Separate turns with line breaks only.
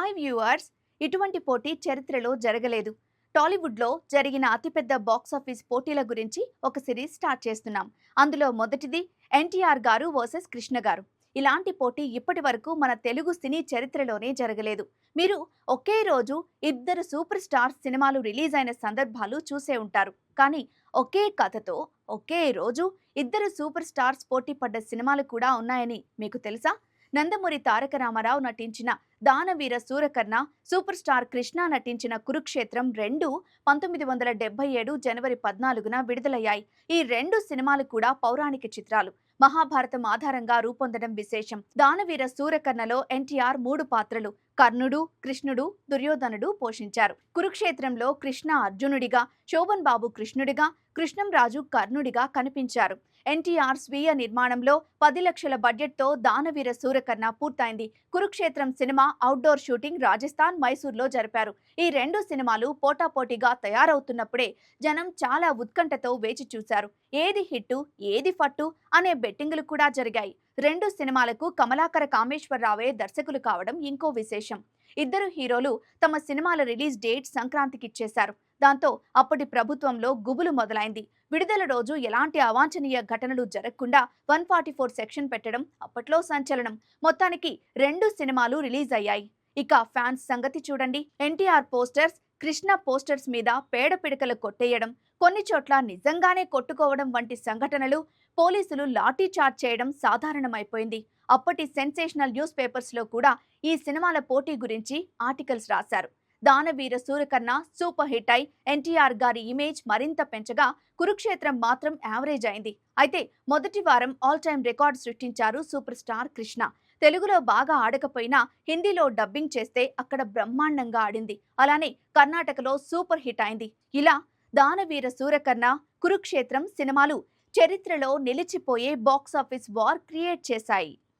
Hi viewers ఇటువంటి పోటీ చరిత్రలో జరగలేదు. టాలీవుడ్లో జరిగిన అతిపెద్ద బాక్సాఫీస్ పోటీల గురించి ఒక సిరీస్ స్టార్ట్ చేస్తున్నాం. అందులో మొదటిది ఎన్టీఆర్ గారు వర్సెస్ కృష్ణ గారు. ఇలాంటి పోటీ ఇప్పటి వరకు మన తెలుగు సినీ చరిత్రలోనే జరగలేదు. మీరు ఒకే రోజు ఇద్దరు సూపర్ స్టార్స్ సినిమాలు రిలీజ్ అయిన సందర్భాలు చూసే ఉంటారు. కానీ ఒకే కథతో ఒకే రోజు ఇద్దరు సూపర్ స్టార్స్ పోటీ పడ్డ సినిమాలు కూడా ఉన్నాయని మీకు తెలుసా? నందమూరి తారక రామారావు నటించిన దానవీర సూరకర్ణ సూపర్ స్టార్ కృష్ణ నటించిన కురుక్షేత్రం రెండు పంతొమ్మిది వందల డెబ్బై ఏడు జనవరి పద్నాలుగున విడుదలయ్యాయి. ఈ రెండు సినిమాలు కూడా పౌరాణిక చిత్రాలు. మహాభారతం ఆధారంగా రూపొందడం విశేషం. దానవీర సూరకర్ణలో ఎన్టీఆర్ మూడు పాత్రలు. కర్ణుడు కృష్ణుడు దుర్యోధనుడు పోషించారు. కురుక్షేత్రంలో కృష్ణ అర్జునుడిగా శోభన్ బాబు కృష్ణుడిగా కృష్ణంరాజు కర్ణుడిగా కనిపించారు. ఎన్టీఆర్ స్వీయ నిర్మాణంలో పది లక్షల బడ్జెట్తో దానవీర సూరకర్ణ పూర్తయింది. Kurukshetram cinema outdoor shooting Rajasthan మైసూర్లో జరిపారు. ఈ రెండు సినిమాలు పోటాపోటీగా తయారవుతున్నప్పుడే జనం చాలా ఉత్కంఠతో వేచి చూశారు. ఏది హిట్టు ఏది ఫట్టు అనే బెట్టింగులు కూడా జరిగాయి. రెండు సినిమాలకు కమలాకర కామేశ్వరరావే దర్శకులు కావడం ఇంకో విశేషం. ఇద్దరు హీరోలు తమ సినిమాల రిలీజ్ డేట్ సంక్రాంతికి ఇచ్చేశారు. దాంతో అప్పటి ప్రభుత్వంలో గుబులు మొదలైంది. విడుదల రోజు ఎలాంటి అవాంఛనీయ ఘటనలు జరగకుండా వన్ ఫార్టీ ఫోర్ సెక్షన్ పెట్టడం అప్పట్లో సంచలనం. మొత్తానికి రెండు సినిమాలు రిలీజ్ అయ్యాయి. ఇక ఫ్యాన్స్ సంగతి చూడండి. ఎన్టీఆర్ పోస్టర్స్ కృష్ణ పోస్టర్స్ మీద పేడ పిడకలు కొట్టేయడం కొన్ని చోట్ల నిజంగానే కొట్టుకోవడం వంటి సంఘటనలు పోలీసులు లాఠీ చార్జ్ చేయడం సాధారణమైపోయింది. అప్పటి సెన్సేషనల్ న్యూస్ పేపర్స్లో కూడా ఈ సినిమాల పోటీ గురించి ఆర్టికల్స్ రాశారు. దానవీర సూరకర్ణ సూపర్ హిట్ అయి ఎన్టీఆర్ గారి ఇమేజ్ మరింత పెంచగా కురుక్షేత్రం మాత్రం యావరేజ్ అయింది. అయితే మొదటి వారం ఆల్ టైమ్ రికార్డ్ సృష్టించారు సూపర్ స్టార్ కృష్ణ. తెలుగులో బాగా ఆడకపోయినా హిందీలో డబ్బింగ్ చేస్తే అక్కడ బ్రహ్మాండంగా ఆడింది. అలానే కర్ణాటకలో సూపర్ హిట్ అయింది. ఇలా దానవీర సూరకర్ణ కురుక్షేత్రం సినిమాలు చరిత్రలో నిలిచిపోయే బాక్సాఫీస్ వార్ క్రియేట్ చేశాయి.